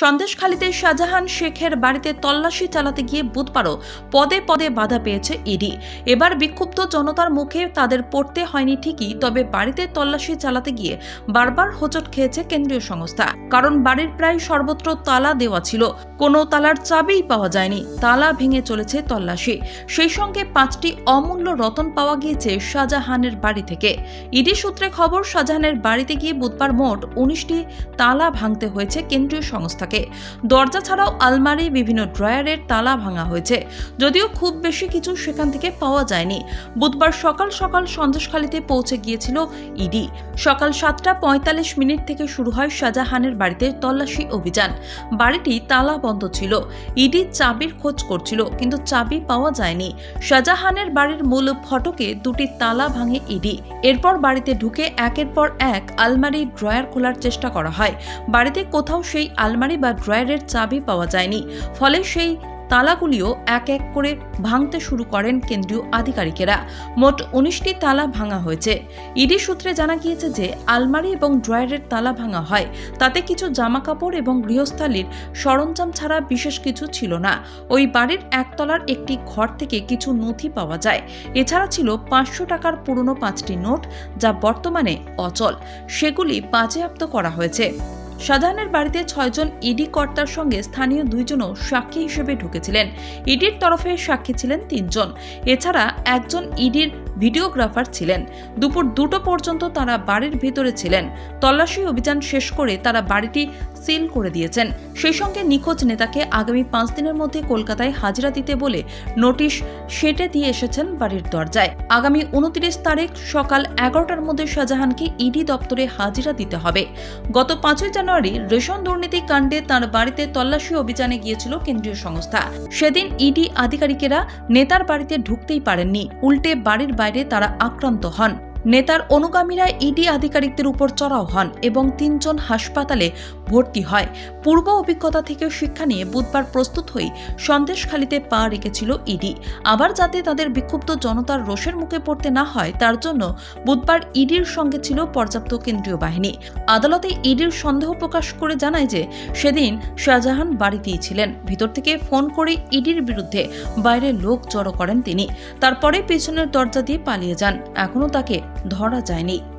সন্দেশখালীতে শাহজাহান শেখের বাড়িতে তল্লাশি চালাতে গিয়ে বুধবারও পদে পদে বাধা পেয়েছে ইডি। এবার বিক্ষুব্ধ জনতার মুখে তাদের পড়তে হয়নি ঠিকই, তবে বাড়িতে তল্লাশি চালাতে গিয়ে বারবার হোঁচট খেয়েছে কেন্দ্রীয় সংস্থা। কারণ বাড়ির প্রায় সর্বত্র তালা দেওয়া ছিল। কোনো তালার চাবিই পাওয়া যায়নি। তালা ভেঙে চলেছে তল্লাশি। সেই সঙ্গে পাঁচটি অমূল্য রতন পাওয়া গিয়েছে শাহজাহানের বাড়ি থেকে। ইডি সূত্রে খবর, শাহজাহানের বাড়িতে গিয়ে বুধবার মোট উনিশটি তালা ভাঙতে হয়েছে কেন্দ্রীয় সংস্থাকে দরজা ছাড়াও আলমারি, বিভিন্ন ড্রয়ারের তালা ভাঙা হয়েছে। যদিও খুব বেশি কিছু সেখান থেকে পাওয়া যায়নি। বুধবার সকাল সকাল সন্দেশখালীতে পৌঁছে গিয়েছিল ইডি। সকাল সাতটা পঁয়তাল্লিশ মিনিট থেকে শুরু হয় শাহজাহানের বাড়িতে তল্লাশি অভিযান। বাড়িটি তালা বন্ধ ছিল। ইডি চাবির খোঁজ করছিল, কিন্তু চাবি পাওয়া যায়নি। শাহজাহানের বাড়ির মূল ফটকে দুটি তালা ভাঙে ইডি। এরপর বাড়িতে ঢুকে একের পর এক আলমারি, ড্রয়ার খোলার চেষ্টা করা হয়। বাড়িতে কোথাও সেই আলমারি বা ড্রয়ারের চাবি পাওয়া যায়নি। ফলে সেই তালাগুলিও এক এক করে ভাঙতে শুরু করেন কেন্দ্রীয় আধিকারিকেরা। মোট উনিশটি তালা ভাঙা হয়েছে। ইডি সূত্রে জানা গিয়েছে যে আলমারি এবং ড্রয়ারের তালা ভাঙা হয়। তাতে কিছু জামাকাপড় এবং গৃহস্থালির সরঞ্জাম ছাড়া বিশেষ কিছু ছিল না। ওই বাড়ির একতলার একটি ঘর থেকে কিছু নথি পাওয়া যায়। এছাড়া ছিল পাঁচশো টাকার পুরনো পাঁচটি নোট, যা বর্তমানে অচল। সেগুলি বাজেয়াপ্ত করা হয়েছে। শাহজাহানের বাড়িতে ছয়জন ইডি কর্তার সঙ্গে স্থানীয় দুইজনও সাক্ষী হিসেবে ঢুকেছিলেন। ইডির তরফে সাক্ষী ছিলেন তিনজন। এছাড়া একজন ইডির ভিডিওগ্রাফার ছিলেন। দুপুর দুটো পর্যন্ত তারা বাড়ির ভিতরে ছিলেন। তল্লাশি অভিযান শেষ করে তারা বাড়িটি সিল করে দিয়েছেন। সেই সঙ্গে নিখোঁজ নেতাকে আগামী পাঁচ দিনের মধ্যে কলকাতায় হাজিরা দিতে বলে নোটিশ সেটে দিয়ে এসেছেন বাড়ির দরজায়। আগামী উনত্রিশ তারিখ সকাল এগারোটার মধ্যে শাহজাহানকে ইডি দপ্তরে হাজিরা দিতে হবে। গত পাঁচই জানুয়ারি রেশন দুর্নীতি কাণ্ডে তার বাড়িতে তল্লাশি অভিযানে গিয়েছিল কেন্দ্রীয় সংস্থা। সেদিন ইডি আধিকারিকেরা নেতার বাড়িতে ঢুকতেই পারেননি। উল্টে বাড়ির বাইরে তারা আক্রান্ত হন। নেতার অনুগামীরা ইডি আধিকারিকদের উপর চড়াও হন এবং তিনজন হাসপাতালে ভর্তি হয়। পূর্ব অভিজ্ঞতা থেকে শিক্ষা নিয়ে বুধবার প্রস্তুত হয়ে সন্দেশখালিতে পা রেখেছিল ইডি। আবার যাতে তাদের বিক্ষুব্ধ জনতার রোষের মুখে পড়তে না হয়, তার জন্য বুধবার ইডির সঙ্গে ছিল পর্যাপ্ত কেন্দ্রীয় বাহিনী। আদালতে ইডির সন্দেহ প্রকাশ করে জানায় যে, সেদিন শাহজাহান বাড়িতেই ছিলেন। ভিতর থেকে ফোন করে ইডির বিরুদ্ধে বাইরে লোক জড়ো করেন তিনি। তারপরে পেছনের দরজা দিয়ে পালিয়ে যান। এখনও তাকে ধরা যায়নি।